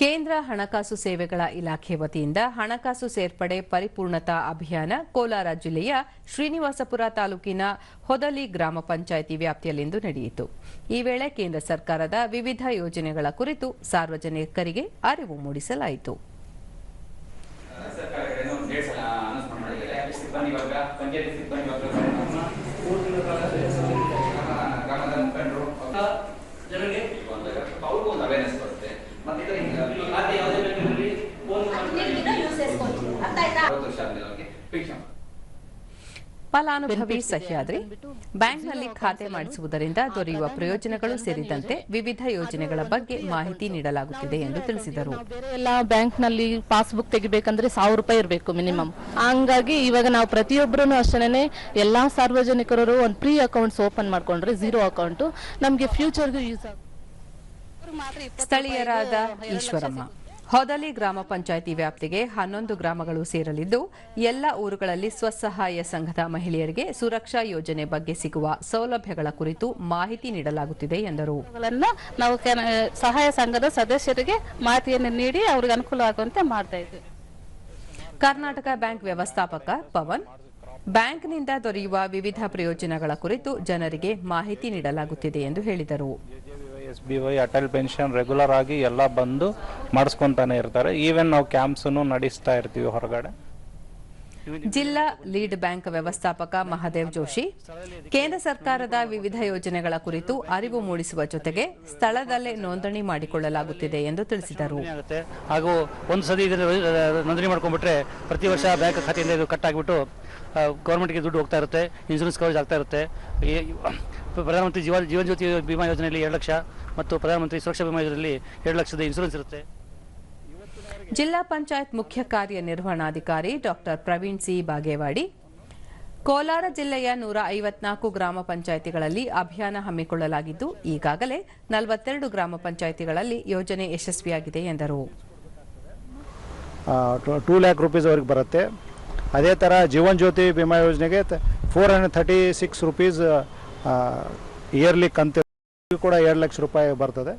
ಕೇಂದ್ರ ಹಣಕಾಸು ಸೇವೆಗಳ ಇಲಾಖೆ ವತಿಯಿಂದ ಹಣಕಾಸು ಸೇರ್ಪಡೆ ಪರಿಪೂರ್ಣತಾ ಅಭಿಯಾನ ಕೋಲಾರ ಜಿಲ್ಲೆಯ ಶ್ರೀನಿವಾಸಪುರ ತಾಲೂಕಿನ ಹೊದಲಿ ಗ್ರಾಮ ಪಂಚಾಯಿತಿ ವ್ಯಾಪ್ತಿಯಲ್ಲಿಂದು ನಡೆಯಿತು. ಈ ವೇಳೆ ಕೇಂದ್ರ ಸರ್ಕಾರದ ವಿವಿಧ ಯೋಜನೆಗಳ ಕುರಿತು ಸಾರ್ವಜನಿಕರಿಗೆ ಅರಿವು ಮೂಡಿಸಲಾಯಿತು. ಜನರಿಗೆ ಫಲಾನುಭವಿ ಸಹ್ಯಾದ್ರಿ ಬ್ಯಾಂಕ್ನಲ್ಲಿ ಖಾತೆ ಮಾಡಿಸುವುದರಿಂದ ದೊರೆಯುವ ಪ್ರಯೋಜನಗಳು ಸೇರಿದಂತೆ ವಿವಿಧ ಯೋಜನೆಗಳ ಬಗ್ಗೆ ಮಾಹಿತಿ ನೀಡಲಾಗುತ್ತಿದೆ ಎಂದು ತಿಳಿಸಿದರು. ಎಲ್ಲ ಬ್ಯಾಂಕ್ನಲ್ಲಿ ಪಾಸ್ಬುಕ್ ತೆಗಿಬೇಕಂದ್ರೆ ಸಾವಿರ ರೂಪಾಯಿ ಇರಬೇಕು ಮಿನಿಮಮ್. ಹಂಗಾಗಿ ಇವಾಗ ನಾವು ಪ್ರತಿಯೊಬ್ಬರೂ ಅಷ್ಟೇ ಎಲ್ಲಾ ಸಾರ್ವಜನಿಕರು ಒಂದು ಪ್ರೀ ಅಕೌಂಟ್ಸ್ ಓಪನ್ ಮಾಡ್ಕೊಂಡ್ರೆ ಝೀರೋ ಅಕೌಂಟ್. ನಮಗೆ ಫ್ಯೂಚರ್ಗೂ ಯೂಸ್ ಆಗುತ್ತೆ. ಸ್ಥಳೀಯರಾದ ಈಶ್ವರಮ್ಮ. ಹೊದಲಿ ಗ್ರಾಮ ಪಂಚಾಯಿತಿ ವ್ಯಾಪ್ತಿಗೆ ಹನ್ನೊಂದು ಗ್ರಾಮಗಳು ಸೇರಲಿದ್ದು ಎಲ್ಲ ಊರುಗಳಲ್ಲಿ ಸ್ವಸಹಾಯ ಸಂಘದ ಮಹಿಳೆಯರಿಗೆ ಸುರಕ್ಷಾ ಯೋಜನೆ ಬಗ್ಗೆ ಸಿಗುವ ಸೌಲಭ್ಯಗಳ ಕುರಿತು ಮಾಹಿತಿ ನೀಡಲಾಗುತ್ತಿದೆ ಎಂದರು. ನಾವು ಸಹಾಯ ಸಂಘದ ಸದಸ್ಯರಿಗೆ ಮಾಹಿತಿಯನ್ನು ನೀಡಿ ಅವರಿಗೆ ಅನುಕೂಲ ಆಗುವಂತೆ ಮಾಡ್ತಾ ಕರ್ನಾಟಕ ಬ್ಯಾಂಕ್ ವ್ಯವಸ್ಥಾಪಕ ಪವನ್ ಬ್ಯಾಂಕ್ನಿಂದ ದೊರೆಯುವ ವಿವಿಧ ಪ್ರಯೋಜನಗಳ ಕುರಿತು ಜನರಿಗೆ ಮಾಹಿತಿ ನೀಡಲಾಗುತ್ತಿದೆ ಎಂದು ಹೇಳಿದರು. S B Y Atal pension regular ಆಗಿ ಎಲ್ಲ ಬಂದು ಮಾಡಿಸ್ಕೊಂತಾನೆ ಇರ್ತಾರೆ. ಈವನ್ ನಾವು ಕ್ಯಾಂಪ್ಸನ್ನು ನಡೆಸ್ತಾ ಇರ್ತೀವಿ ಹೊರಗಡೆ. ಜಿಲ್ಲಾ ಲೀಡ್ ಬ್ಯಾಂಕ್ ವ್ಯವಸ್ಥಾಪಕ ಮಹಾದೇವ್ ಜೋಶಿ ಕೇಂದ್ರ ಸರ್ಕಾರದ ವಿವಿಧ ಯೋಜನೆಗಳ ಕುರಿತು ಅರಿವು ಮೂಡಿಸುವ ಜೊತೆಗೆ ಸ್ಥಳದಲ್ಲೇ ನೋಂದಣಿ ಮಾಡಿಕೊಳ್ಳಲಾಗುತ್ತಿದೆ ಎಂದು ತಿಳಿಸಿದರು. ಹಾಗೂ ಒಂದು ರ- ನೋಂದಣಿ ಮಾಡ್ಕೊಂಡ್ಬಿಟ್ರೆ ಪ್ರತಿ ವರ್ಷ ಬ್ಯಾಂಕ್ ಖಾತೆಯಿಂದ ಇದು ಕಟ್ ಆಗಿಬಿಟ್ಟು ಗೌರ್ಮೆಂಟ್ಗೆ ದುಡ್ಡು ಹೋಗ್ತಾ ಇರುತ್ತೆ ಇನ್ಸೂರೆನ್ಸ್ ಕವರೇಜ್ ಆಗ್ತಾ ಇರುತ್ತೆ. ಪ್ರಧಾನಮಂತ್ರಿ ಜೀವನ ಜೀವನ ಜ್ಯೋತಿ ಬಿಮಾ ಯೋಜನೆಯಲ್ಲಿ ಎರಡು ಲಕ್ಷ ಮತ್ತು ಪ್ರಧಾನಮಂತ್ರಿ ಸುರಕ್ಷಾ ಬಿಮಾ ಯೋಜನೆಯಲ್ಲಿ ಎರಡು ಲಕ್ಷದ ಇನ್ಶೂರೆನ್ಸ್ ಇರುತ್ತೆ. ಜಿಲ್ಲಾ ಪಂಚಾಯತ್ ಮುಖ್ಯ ಕಾರ್ಯನಿರ್ವಹಣಾಧಿಕಾರಿ ಡಾಕ್ಟರ್ ಪ್ರವೀಣ್ ಸಿ ಬಾಗೇವಾಡಿ ಕೋಲಾರ ಜಿಲ್ಲೆಯ ನೂರ ಐವತ್ನಾಲ್ಕು ಗ್ರಾಮ ಪಂಚಾಯಿತಿಗಳಲ್ಲಿ ಅಭಿಯಾನ ಹಮ್ಮಿಕೊಳ್ಳಲಾಗಿದ್ದು ಈಗಾಗಲೇ ನಲವತ್ತೆರಡು ಗ್ರಾಮ ಪಂಚಾಯಿತಿಗಳಲ್ಲಿ ಯೋಜನೆ ಯಶಸ್ವಿಯಾಗಿದೆ ಎಂದರು. ಟೂ ಲ್ಯಾಕ್ ರುಪೀಸ್ ಅವ್ರಿಗೆ ಬರುತ್ತೆ. ಅದೇ ಥರ ಜೀವನ್ ಜ್ಯೋತಿ ವಿಮಾ ಯೋಜನೆಗೆ four hundred thirty six rupees yearly ಕಂತು ಕೂಡ ಎರಡು ಲಕ್ಷ ರೂಪಾಯಿ ಬರ್ತದೆ.